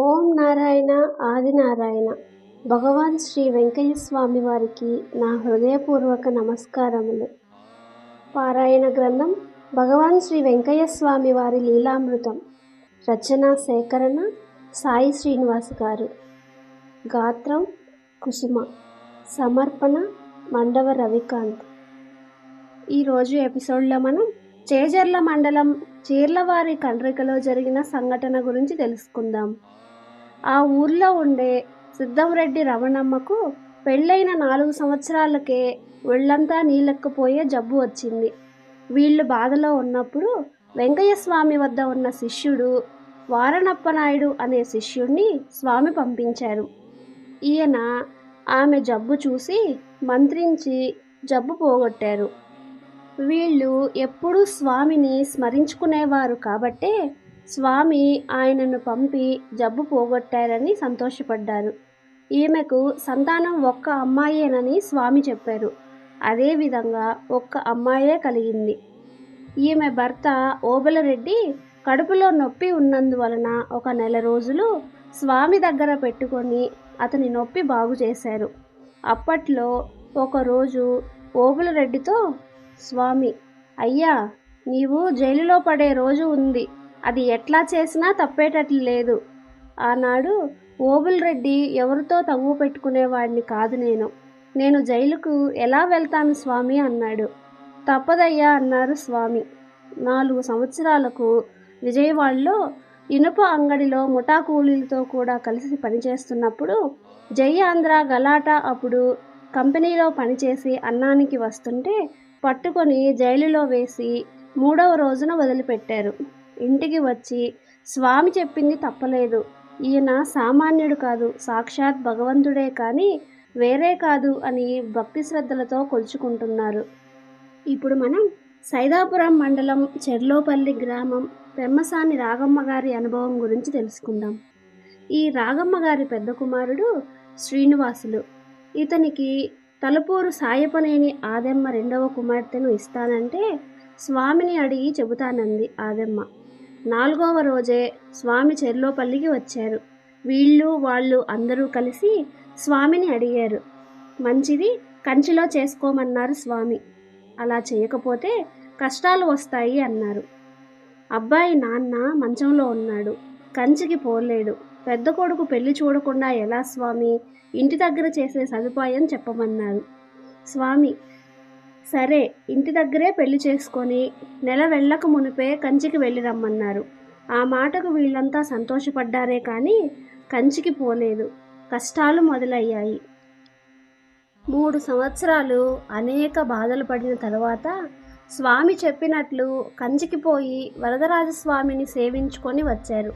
ఓం నారాయణ ఆదినారాయణ భగవాన్ శ్రీ వెంకయ్య స్వామి వారికి నా హృదయపూర్వక నమస్కారములు. పారాయణ గ్రంథం భగవాన్ శ్రీ వెంకయ్య స్వామి వారి లీలామృతం. రచన సేకరణ సాయి శ్రీనివాస్ గారు. గాత్రం కుసుమ. సమర్పణ మండవ రవికాంత్. ఈరోజు ఎపిసోడ్లో మనం చేజర్ల మండలం చీర్లవారి కండ్రికలో జరిగిన సంఘటన గురించి తెలుసుకుందాం. ఆ ఊర్లో ఉండే సిద్ధంరెడ్డి రమణమ్మకు పెళ్ళైన నాలుగు సంవత్సరాలకే ఒళ్ళంతా నీళ్ళెక్కిపోయే జబ్బు వచ్చింది. వీళ్ళు బాధలో ఉన్నప్పుడు వెంకయ్య స్వామి వద్ద ఉన్న శిష్యుడు వారణప్పనాయుడు అనే శిష్యుణ్ణి స్వామి పంపించారు. ఈయన ఆమె జబ్బు చూసి మంత్రించి జబ్బు పోగొట్టారు. వీళ్ళు ఎప్పుడూ స్వామిని స్మరించుకునేవారు కాబట్టే స్వామి ఆయనను పంపి జబ్బు పోగొట్టారని సంతోషపడ్డారు. ఈమెకు సంతానం ఒక్క అమ్మాయేనని స్వామి చెప్పారు. అదేవిధంగా ఒక్క అమ్మాయే కలిగింది. ఈమె భర్త ఓబలరెడ్డి కడుపులో నొప్పి ఉన్నందువలన ఒక నెల రోజులు స్వామి దగ్గర పెట్టుకొని అతని నొప్పి బాగు చేశారు. అప్పట్లో ఒకరోజు ఓబులరెడ్డితో స్వామి అయ్యా నీవు జైలులో పడే రోజు ఉంది. అది ఎట్లా చేసినా తప్పేటట్లు లేదు. ఆనాడు ఓబుల్ రెడ్డి ఎవరితో తగువ పెట్టుకునేవాడిని కాదు నేను. నేను జైలుకు ఎలా వెళ్తాను స్వామి అన్నాడు. తప్పదయ్యా అన్నారు స్వామి. నాలుగు సంవత్సరాలకు విజయవాడలో ఇనుప అంగడిలో ముఠా కూలీలతో కూడా కలిసి పనిచేస్తున్నప్పుడు జై ఆంధ్ర గలాటా అప్పుడు కంపెనీలో పనిచేసి అన్నానికి వస్తుంటే పట్టుకొని జైలులో వేసి మూడవ రోజున వదిలిపెట్టారు. ఇంటికి వచ్చి స్వామి చెప్పింది తప్పలేదు. ఈయన సామాన్యుడు కాదు సాక్షాత్ భగవంతుడే కానీ వేరే కాదు అని భక్తి శ్రద్ధలతో కొలుచుకుంటున్నారు. ఇప్పుడు మనం సైదాపురం మండలం చెర్లోపల్లి గ్రామం పెమ్మసాని రాగమ్మ గారి అనుభవం గురించి తెలుసుకుందాం. ఈ రాగమ్మ గారి పెద్ద కుమారుడు శ్రీనివాసులు. ఇతనికి తలపూరు సాయపనేని ఆదెమ్మ రెండవ కుమార్తెను ఇస్తానంటే స్వామిని అడిగి చెబుతానంది ఆదెమ్మ. నాలుగవ రోజే స్వామి చెర్లోపల్లికి వచ్చారు. వీళ్ళు వాళ్ళు అందరూ కలిసి స్వామిని అడిగారు. మంచిది కంచిలో చేసుకోమన్నారు స్వామి. అలా చేయకపోతే కష్టాలు వస్తాయి అన్నారు. అబ్బాయి నాన్న మంచంలో ఉన్నాడు. కంచికి పోలేడు. పెద్ద కొడుకు పెళ్ళి చూడకుండా ఎలా స్వామి? ఇంటి దగ్గర చేసే సదుపాయం చెప్పమన్నారు. స్వామి సరే ఇంటి దగ్గరే పెళ్ళి చేసుకొని నెల వెళ్ళక మునిపే కంచికి వెళ్ళి రమ్మన్నారు. ఆ మాటకు వీళ్ళంతా సంతోషపడ్డారే కానీ కంచికి పోలేదు. కష్టాలు మొదలయ్యాయి. మూడు సంవత్సరాలు అనేక బాధలు పడిన తరువాత స్వామి చెప్పినట్లు కంచికి పోయి వరదరాజస్వామిని సేవించుకొని వచ్చారు.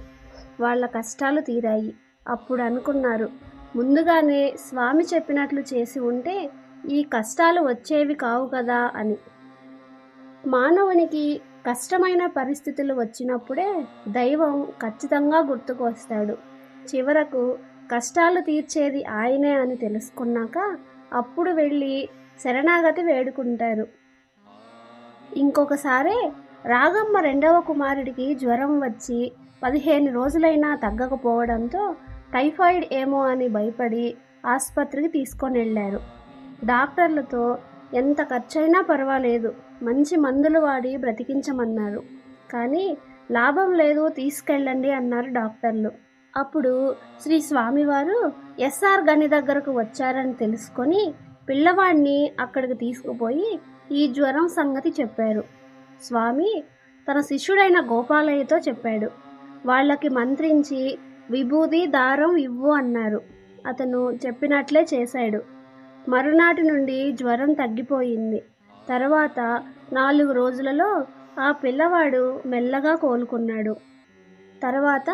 వాళ్ళ కష్టాలు తీరాయి. అప్పుడు అనుకున్నారు ముందుగానే స్వామి చెప్పినట్లు చేసి ఉంటే ఈ కష్టాలు వచ్చేవి కావు కదా అని. మానవునికి కష్టమైన పరిస్థితులు వచ్చినప్పుడే దైవం ఖచ్చితంగా గుర్తుకు వస్తాడు చివరకు కష్టాలు తీర్చేది ఆయనే అని తెలుసుకున్నాక అప్పుడు వెళ్ళి శరణాగతి వేడుకుంటారు. ఇంకొకసారి రాగమ్మ రెండవ కుమారుడికి జ్వరం వచ్చి పదిహేను రోజులైనా తగ్గకపోవడంతో టైఫాయిడ్ ఏమో అని భయపడి ఆసుపత్రికి తీసుకొని వెళ్ళారు డాక్టర్లతో ఎంత ఖర్చైనా పర్వాలేదు. మంచి మందులు వాడి బ్రతికించమన్నారు. కానీ లాభం లేదు తీసుకెళ్ళండి అన్నారు డాక్టర్లు. అప్పుడు శ్రీ స్వామివారు ఎస్ఆర్ గని దగ్గరకు వచ్చారని తెలుసుకొని పిల్లవాడిని అక్కడికి తీసుకుపోయి ఈ జ్వరం సంగతి చెప్పారు. స్వామి తన శిష్యుడైన గోపాలయ్యతో చెప్పాడు. వాళ్ళకి మంత్రించి విభూది దారం ఇవ్వు అన్నారు. అతను చెప్పినట్లే చేశాడు. మరునాటి నుండి జ్వరం తగ్గిపోయింది. తర్వాత నాలుగు రోజులలో ఆ పిల్లవాడు మెల్లగా కోలుకున్నాడు. తర్వాత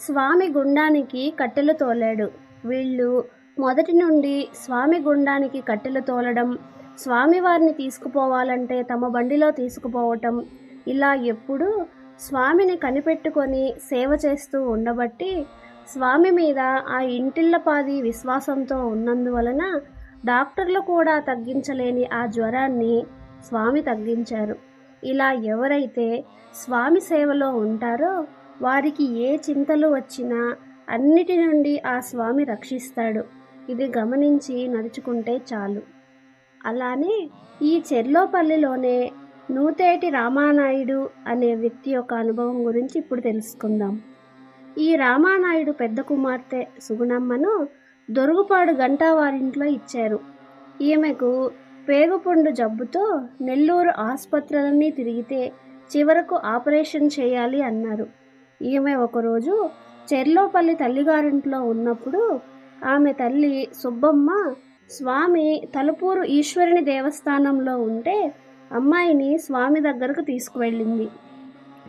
స్వామి గుండానికి కట్టెలు తోలాడు. వీళ్ళు మొదటి నుండి స్వామి గుండానికి కట్టెలు తోలడం స్వామివారిని తీసుకుపోవాలంటే తమ బండిలో తీసుకుపోవటం ఇలా ఎప్పుడూ స్వామిని కనిపెట్టుకొని సేవ చేస్తూ ఉండబట్టి స్వామి మీద ఆ ఇంటిళ్ళపాది విశ్వాసంతో ఉన్నందువలన డాక్టర్లు కూడా తగ్గించలేని ఆ జ్వరాన్ని స్వామి తగ్గించారు. ఇలా ఎవరైతే స్వామి సేవలో ఉంటారో వారికి ఏ చింతలు వచ్చినా అన్నిటి నుండి ఆ స్వామి రక్షిస్తాడు. ఇది గమనించి నడుచుకుంటే చాలు. అలానే ఈ చెర్లోపల్లిలోనే నూతేటి రామానాయుడు అనే వ్యక్తి యొక్క అనుభవం గురించి ఇప్పుడు తెలుసుకుందాం. ఈ రామానాయుడు పెద్ద కుమార్తె సుగుణమ్మను దొరుగుపాడు గంటా వారింట్లో ఇచ్చారు. ఈమెకు పేగుపుండు జబ్బుతో నెల్లూరు ఆసుపత్రులన్నీ తిరిగితే చివరకు ఆపరేషన్ చేయాలి అన్నారు. ఈమె ఒకరోజు చెర్లోపల్లి తల్లిగారింట్లో ఉన్నప్పుడు ఆమె తల్లి సుబ్బమ్మ స్వామి తలుపూరు ఈశ్వరుని దేవస్థానంలో ఉంటే అమ్మాయిని స్వామి దగ్గరకు తీసుకువెళ్ళింది.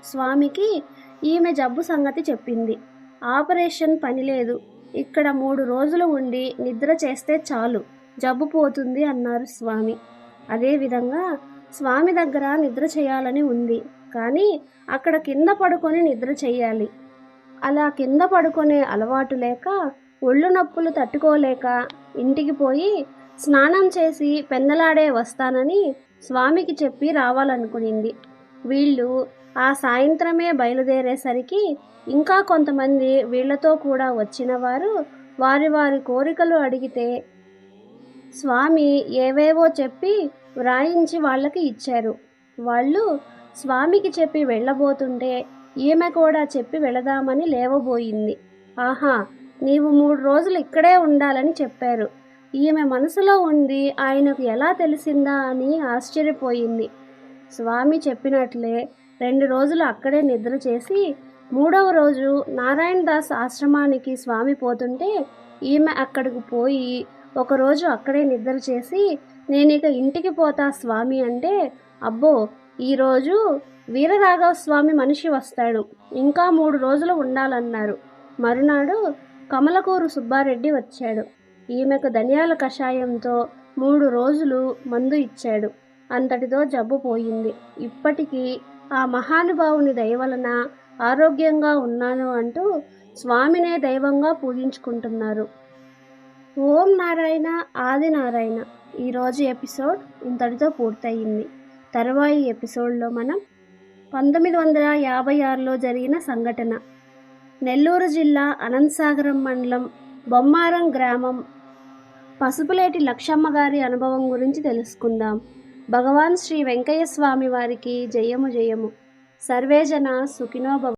స్వామికి ఈమె జబ్బు సంగతి చెప్పింది. ఆపరేషన్ పని లేదు ఇక్కడ మూడు రోజులు ఉండి నిద్ర చేస్తే చాలు. జబ్బు పోతుంది అన్నారు స్వామి. అదేవిధంగా స్వామి దగ్గర నిద్ర చేయాలని ఉంది. కానీ అక్కడ కింద పడుకొని నిద్ర చేయాలి. అలా కింద పడుకునే అలవాటు లేక ఒళ్ళు నొప్పులు తట్టుకోలేక ఇంటికి పోయి స్నానం చేసి పెన్నలాడే వస్తానని స్వామికి చెప్పి రావాలనుకునింది. వీళ్ళు ఆ సాయంత్రమే బయలుదేరేసరికి ఇంకా కొంతమంది వీళ్ళతో కూడా వచ్చిన వారు వారి వారి కోరికలు అడిగితే స్వామి ఏవేవో చెప్పి వ్రాయించి వాళ్ళకి ఇచ్చారు. వాళ్ళు స్వామికి చెప్పి వెళ్ళబోతుంటే ఈమె కూడా చెప్పి వెళదామని లేవబోయింది. ఆహా నీవు మూడు రోజులు ఇక్కడే ఉండాలని చెప్పారు. ఈమె మనసులో ఉండి ఆయనకు ఎలా తెలిసిందా అని ఆశ్చర్యపోయింది. స్వామి చెప్పినట్లే రెండు రోజులు అక్కడే నిద్ర చేసి మూడవ రోజు నారాయణ దాస్ ఆశ్రమానికి స్వామి పోతుంటే ఈమె అక్కడికి పోయి ఒకరోజు అక్కడే నిద్ర చేసి నేను ఇక ఇంటికి పోతా స్వామి అంటే అబ్బో ఈరోజు వీరరాఘవ స్వామి మనిషి వస్తాడు. ఇంకా మూడు రోజులు ఉండాలన్నారు. మరునాడు కమలకూరు సుబ్బారెడ్డి వచ్చాడు. ఈమెకు ధనియాల కషాయంతో మూడు రోజులు మందు ఇచ్చాడు. అంతటితో జబ్బు పోయింది. ఇప్పటికీ ఆ మహానుభావుని దయ వలన ఆరోగ్యంగా ఉన్నాను అంటూ స్వామినే దైవంగా పూజించుకుంటున్నారు. ఓం నారాయణ ఆది నారాయణ. ఈరోజు ఎపిసోడ్ ఇంతటితో పూర్తయింది. తరువాయి ఎపిసోడ్లో మనం పంతొమ్మిది వందల యాభై ఆరులో జరిగిన సంఘటన. నెల్లూరు జిల్లా అనంతసాగరం మండలం బొమ్మారం గ్రామం పసుపులేటి లక్షమ్మ గారి అనుభవం గురించి తెలుసుకుందాం. భగవాన్ శ్రీ వెంకయ్య స్వామి వారికి జయము జయము. సర్వేజన సుఖినోభవ